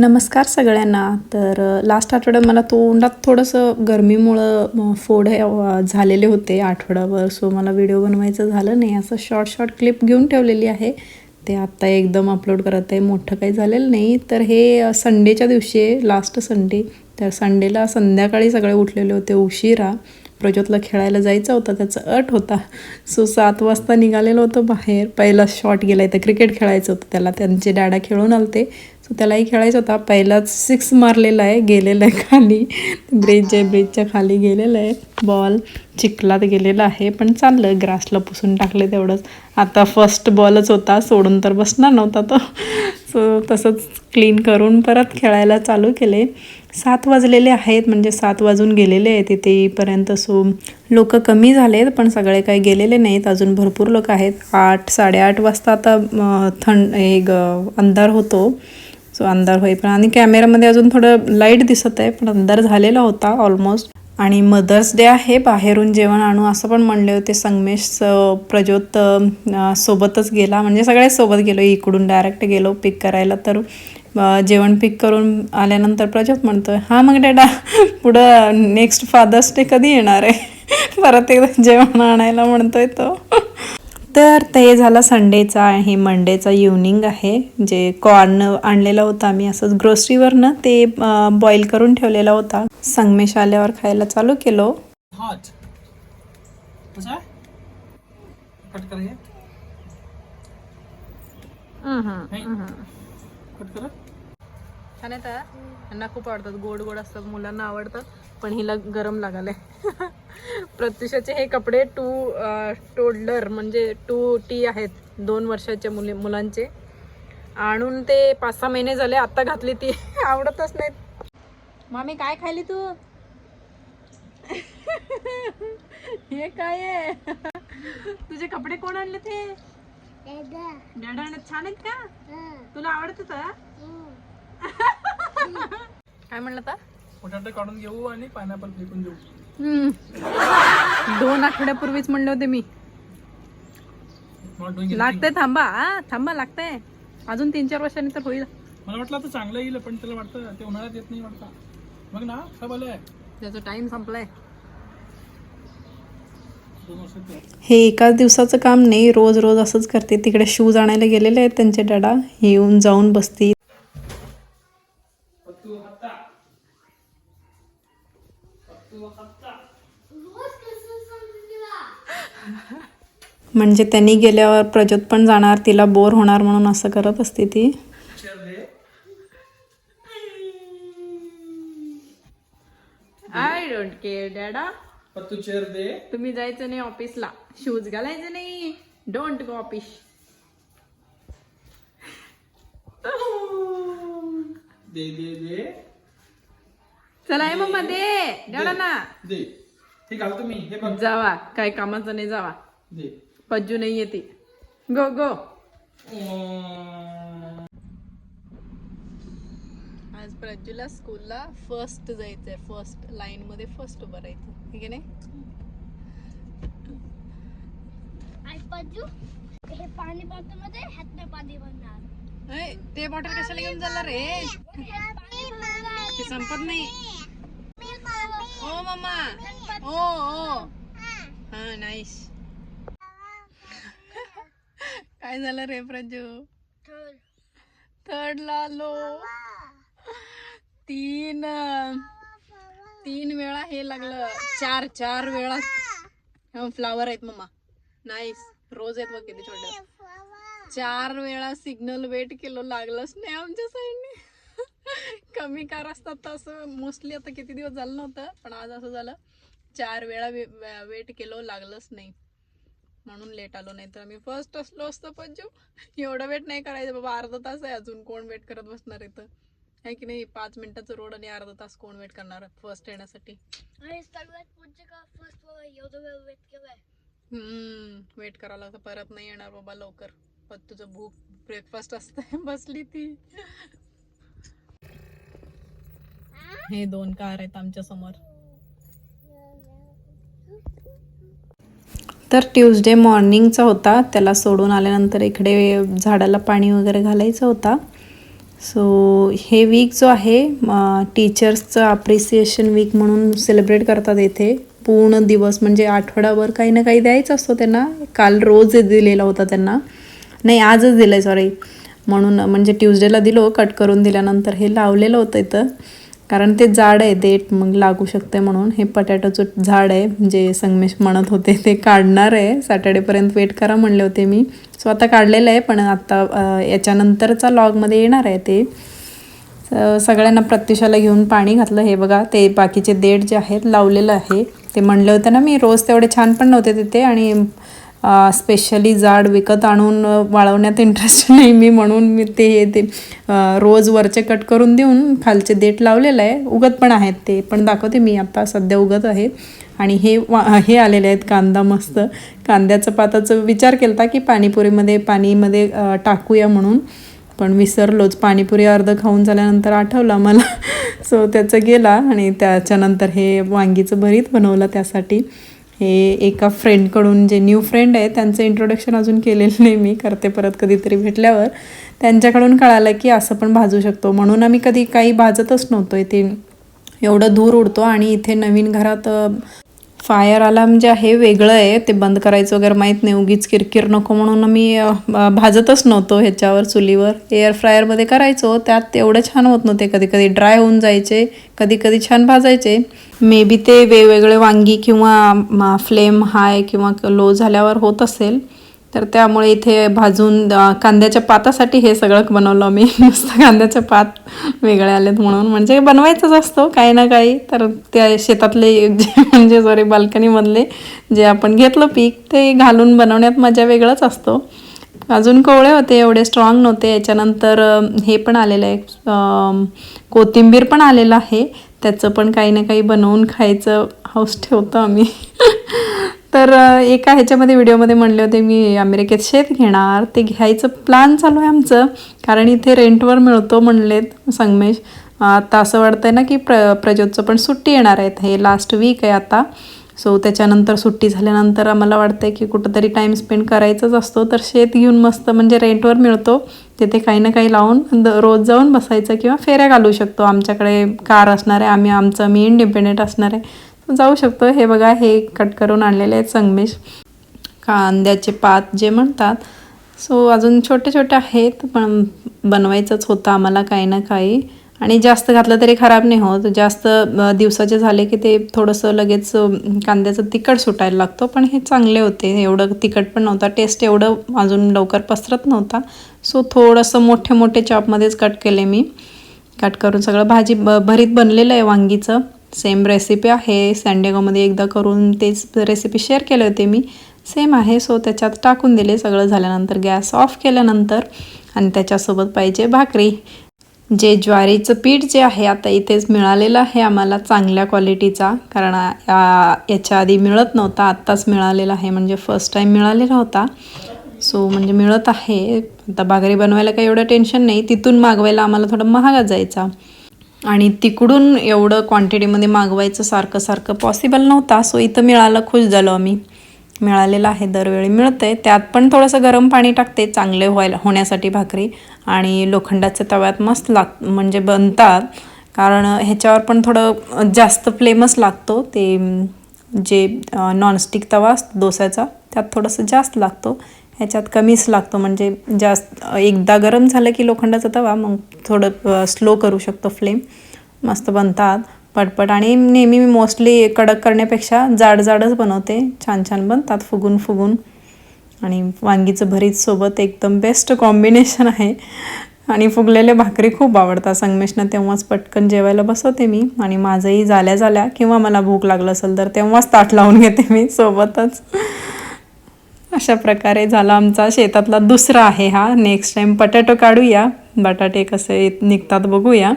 नमस्कार सगळ्यांना. तर लास्ट आठवड्यात मला तोंडात थोडंसं गरमीमुळं फोड हे, झालेले होते आठवड्याभर सो मला व्हिडिओ बनवायचं झालं नाही. असं शॉर्ट शॉर्ट क्लिप घेऊन ठेवलेली आहे. ते आत्ता एकदम अपलोड करत आहे. मोठं काही झालेलं नाही. तर हे संडेच्या दिवशी आहे. लास्ट संडे तर संडेला संध्याकाळी सगळे उठलेले होते उशिरा. प्रज्योतला खेळायला जायचं होतं. त्याचा अट होता. सो सात वाजता निघालेलो होतो बाहेर. पहिला शॉट गेला तर क्रिकेट खेळायचं होतं. त्याला त्यांचे डॅडा खेळून आलते. सो त्यालाही खेळायचं होता. पहिलाच सिक्स मारलेला आहे. गेलेला आहे खाली. ब्रिज आहे ब्रिजच्या खाली गेलेलं आहे. बॉल चिखलात गेलेला आहे. पण चाललं. ग्रासला पुसून टाकले तेवढंच. आता फर्स्ट बॉलच होता. सोडून तर बसणार नव्हता तो. सो तसंच क्लीन करून परत खेळायला चालू केले. सात वाजलेले आहेत. म्हणजे सात वाजून गेलेले आहेत. इथे सो लोक कमी झालेत. पण सगळे काही गेलेले नाहीत. अजून भरपूर लोक आहेत. आठ साडेआठ वाजता आता थंड हे ग अंधार होतो. सो अंधार होईपर्यंत आणि कॅमेरामध्ये अजून थोडं लाइट दिसत आहे पण अंधार झालेला होता ऑलमोस्ट आणि मदर्स डे आहे बाहेरून जेवण आणू असं पण म्हणले होते. संगमेश प्रज्योत सोबतच गेला. म्हणजे सगळ्या सोबत गेलो. इकडून डायरेक्ट गेलो पिक करायला. तर जेवण पिक करून आल्यानंतर प्रज्योत म्हणतोय हां मग डॅडा पुढं नेक्स्ट फादर्स डे कधी येणार आहे? परत एकदा जेवण आणायला म्हणतोय तो. तर ते झालं संडेचा हे मंडेचा इव्हनिंग आहे जे कॉर्न आणलेला होता आम्ही असंच ग्रोसरीवरनं ते बॉईल करून ठेवलेला होता. संगमेश आल्यावर खायला चालू केलो. आहे कट त्यांना खूप आवडतात. गोड गोड असतात मुलांना आवडतात पण हिला गरम लागाले प्रत्युषाचे हे कपडे टू टोडलर म्हणजे टू टी आहेत दोन वर्षाच्या मुली मुलांचे. आणून ते पाच सहा महिने झाले आता घातली ती. आवडतच नाहीत. मामी काय खायली तू? हे काय आहे? तुझे कपडे कोण आणले ते? डॅडा छान आहेत का? तुला आवडत काय म्हणलं तर बटाटे काढून घेऊ आणि पायनॅपल फेकून देऊ. दोन आठवड्यापूर्वीच म्हणले होते मी. लागतंय थांबा हा थांबा लागतंय. अजून तीन चार वर्षांनी तर होईल. मला वाटलं आता चांगलं येईल पण त्याला वाटतं ते उन्हाळ्यात येत नाही वाटतं. मग ना काय बोलय त्याचा टाइम संपलाय. हे एकाच दिवसाचं काम नाही रोज रोज असंच करते. तिकडे शूज आणायला गेलेले आहेत त्यांचे डॅडा हे येऊन जाऊन बसतील. म्हणजे त्यांनी गेल्यावर प्रज्योत पण जाणार तिला बोर होणार म्हणून असं करत असते ती. आय डोंट केअर डॅडा पत्तू चेअर दे. तुम्ही जायचं नाही ऑफिसला. शूज घालायचे नाही. डोंट गो ऑफिस दे दे दे. चला आहे मम्मा दे. डॅडा ना दे. हे घालतो मी हे बघ. जावा काय कामाचं नाही जावा. दे. पज्जू नाही येते. गो गो. आज प्रज्जूला स्कूलला फर्स्ट जायचंय. फर्स्ट लाईन मध्ये फर्स्ट उभं राहायचं. ठीक आहे नाही? पज्जू हे पाणी बॉटलमध्ये पाणी भरणार. ते बॉटल कशाला घेऊन चालला रे ते संपत नाही. ओ मम्मा ओ ओ हा नाईस काय झालं रे प्रजू? थर्ड ला लो तीन तीन वेळा हे लागलं. चार चार वेळा. फ्लावर आहेत मम्मा नाईस रोज आहेत बघ किती छोटे. चार वेळा सिग्नल वेट केलो लागलंच नाही आमच्या साईडने कमी कार असतात तर असं मोस्टली आता किती दिवस झालं नव्हतं पण आज असं झालं चार वेळा वेट केलो लागलंच नाही. म्हणून लेट आलो नाही तर आम्ही फर्स्ट असलो असतो पंजू एवढं वेट नाही करायचं बाबा अर्धा तास आहे अजून कोण वेट करत बसणार इथं आहे की नाही? पाच मिनिटाचं रोड आणि अर्धा तास कोण वेट करणार फर्स्ट येण्यासाठी? हम्म वेट करावं लागतं परत नाही येणार बाबा लवकर. पण तुझं भूक ब्रेकफास्ट असतंय बसली ती. हे दोन कार आहेत आमच्यासमोर. तर ट्यूजडे मॉर्निंगचा होता. त्याला सोडून आल्यानंतर इकडे झाडाला पाणी वगैरे घालायचं होता. सो हे वीक जो आहे टीचर्सचं अप्रिसिएशन वीक म्हणून सेलिब्रेट करतात येथे पूर्ण दिवस म्हणजे आठवडाभर काही ना काही द्यायचं असतो त्यांना. काल रोज दिलेला होता त्यांना. नाही आजच दिलं आहे सॉरी म्हणून म्हणजे ट्युजडेला दिलो कट करून दिल्यानंतर हे लावलेलं होतं इथं. कारण ते झाड आहे देठ मग लागू शकते म्हणून. हे पटॅटोचं झाड आहे जे संगमेश म्हणत होते ते काढणार आहे. सॅटर्डेपर्यंत वेट करा म्हणले होते मी. सो आता काढलेलं आहे पण आता याच्यानंतरचा लॉगमध्ये येणार आहे ते. सगळ्यांना प्रत्युषाला घेऊन पाणी घातलं. हे बघा ते बाकीचे देठ जे आहेत लावलेलं आहे. ते म्हणलं होतं ना मी रोज तेवढे छान पण नव्हते तिथे. आणि स्पेशली जाड विकत आणून वाळवण्यात इंटरेस्ट नाही मी म्हणून मी ते हे ते रोज वरचे कट करून देऊन खालचे देठ लावलेलं आहे. उगत पण आहेत ते. पण दाखवते मी आता सध्या उगत आहे. आणि हे वा हे आलेले आहेत कांदा मस्त. कांद्याचं पाताचं विचार केला होता की पाणीपुरीमध्ये पाणीमध्ये टाकूया म्हणून. पण विसरलोच. पाणीपुरी अर्ध खाऊन झाल्यानंतर आठवला मला. सो त्याचं गेला आणि त्याच्यानंतर हे वांगीचं भरीत बनवलं त्यासाठी. हे एका फ्रेंडकडून जे न्यू फ्रेंड आहे त्यांचं इंट्रोडक्शन अजून केलेलं नाही मी. करते परत कधीतरी भेटल्यावर. त्यांच्याकडून कळालं की असं पण भाजू शकतो. म्हणून आम्ही कधी काही भाजतच नव्हतो. इथे एवढं धूर उडतो आणि इथे नवीन घरात फायर अलार्म जे आहे वेगळं आहे. ते बंद करायचं वगैरे माहीत नाही. उगीच किरकिर नको म्हणून मी भाजतच नव्हतो ह्याच्यावर चुलीवर. एअर फ्रायरमध्ये करायचो. त्यात एवढं छान होत नव्हते. कधी कधी ड्राय होऊन जायचे. कधी कधी छान भाजायचे. मे बी ते वेगवेगळे वांगी किंवा फ्लेम हाय किंवा लो झाल्यावर होत असेल. तर त्यामुळे इथे भाजून कांद्याच्या पातासाठी हे सगळं बनवलं मी नुसतं कांद्याच्या पात वेगळे आलेत म्हणून. म्हणजे बनवायचंच असतो काही ना काही. तर त्या शेतातले जे म्हणजे सॉरी बाल्कनीमधले जे आपण घेतलं पीक ते घालून बनवण्यात मजा वेगळंच असतो. अजून कोवळे होते एवढे स्ट्रॉंग नव्हते. याच्यानंतर हे पण आलेलं आहे. कोथिंबीर पण आलेलं आहे. त्याचं पण काही ना काही बनवून खायचं हौस ठेवतो आम्ही. तर एका ह्याच्यामध्ये व्हिडिओमध्ये म्हणले होते मी अमेरिकेत शेत घेणार ते घ्यायचं प्लॅन चालू आहे आमचं कारण इथे रेंटवर मिळतो म्हणलेत संगमेश. आता असं वाटतं आहे ना की प्र प्रज्योतचं पण सुट्टी येणार आहेत हे लास्ट वीक आहे आता. सो त्याच्यानंतर सुट्टी झाल्यानंतर आम्हाला वाटतंय की कुठंतरी टाईम स्पेंड करायचाच असतो. तर शेत घेऊन मस्त म्हणजे रेंटवर मिळतो. तिथे काही ना काही लावून द- रोज जाऊन बसायचं किंवा फेऱ्या घालू शकतो. आमच्याकडे कार असणार आहे आम्ही आमचं मी इंडिपेंडेंट असणार आहे. जाऊ शकतो. हे बघा हे कट करून आणलेले आहेत संगमेश. कांद्याचे पात जे म्हणतात. सो अजून छोटे छोटे आहेत पण बनवायचंच होतं आम्हाला काही ना काही. आणि जास्त घातलं तरी खराब नाही होत. जास्त दिवसाचे झाले की ते थोडंसं लगेच कांद्याचं तिखट सुटायला लागतो. पण हे चांगले होते. एवढं तिखट पण नव्हता. टेस्ट एवढं अजून लवकर पसरत नव्हता. सो थोडंसं मोठे मोठे चॉपमध्येच कट केले मी. कट करून सगळं भाजी ब भरीत बनलेलं आहे वांगीचं. सेम रेसिपी आहे. सँडेगोमध्ये एकदा करून तेच रेसिपी शेअर केले होते मी. सेम आहे. सो त्याच्यात टाकून दिले. सगळं झाल्यानंतर गॅस ऑफ केल्यानंतर आणि त्याच्यासोबत पाहिजे भाकरी. जे ज्वारीचं पीठ जे आहे आता इथेच मिळालेलं आहे आम्हाला चांगल्या क्वालिटीचा कारण याच्या आधी मिळत नव्हता. आत्ताच मिळालेला आहे. म्हणजे फर्स्ट टाईम मिळालेला होता. सो म्हणजे मिळत आहे. आता भाकरी बनवायला काही एवढं टेन्शन नाही. तिथून मागवायला आम्हाला थोडं महागात जायचा. आणि तिकडून एवढं क्वांटिटीमध्ये मागवायचं सारखं सारखं पॉसिबल नव्हता. सो इथं मिळालं खुश झालो आम्ही. मिळालेलं आहे दरवेळी. मिळतं आहे त्यात पण थोडंसं गरम पाणी टाकते चांगले व्हायला होण्यासाठी भाकरी. आणि लोखंडाच्या तव्यात मस्त लाग म्हणजे बनतात. कारण ह्याच्यावर पण थोडं जास्त फ्लेमच लागतो. ते जे नॉनस्टिक तवा असतो डोसाचा त्यात थोडंसं जास्त लागतो. ह्याच्यात कमीच लागतो. म्हणजे जास्त एकदा गरम झालं की लोखंडाचा तवा मग थोडं स्लो करू शकतो फ्लेम मस्त बनतात पटपट. आणि नेहमी मी मोस्टली कडक करण्यापेक्षा जाड जाडच बनवते. छान छान बनतात फुगून फुगून. आणि वांगीचं भरीत सोबत एकदम बेस्ट कॉम्बिनेशन आहे. आणि फुगलेले भाकरी खूप आवडतात. संगमेशनं तेव्हाच पटकन जेवायला बसवते मी. आणि माझंही झाल्या झाल्या किंवा मला भूक लागलं असेल तर तेव्हाच ताट लावून घेते मी सोबतच. अशा प्रकारे झाला आमचा शेतातला दुसरा आहे हा. नेक्स्ट टाईम बटाटो काढूया. बटाटे कसे निघतात बघूया.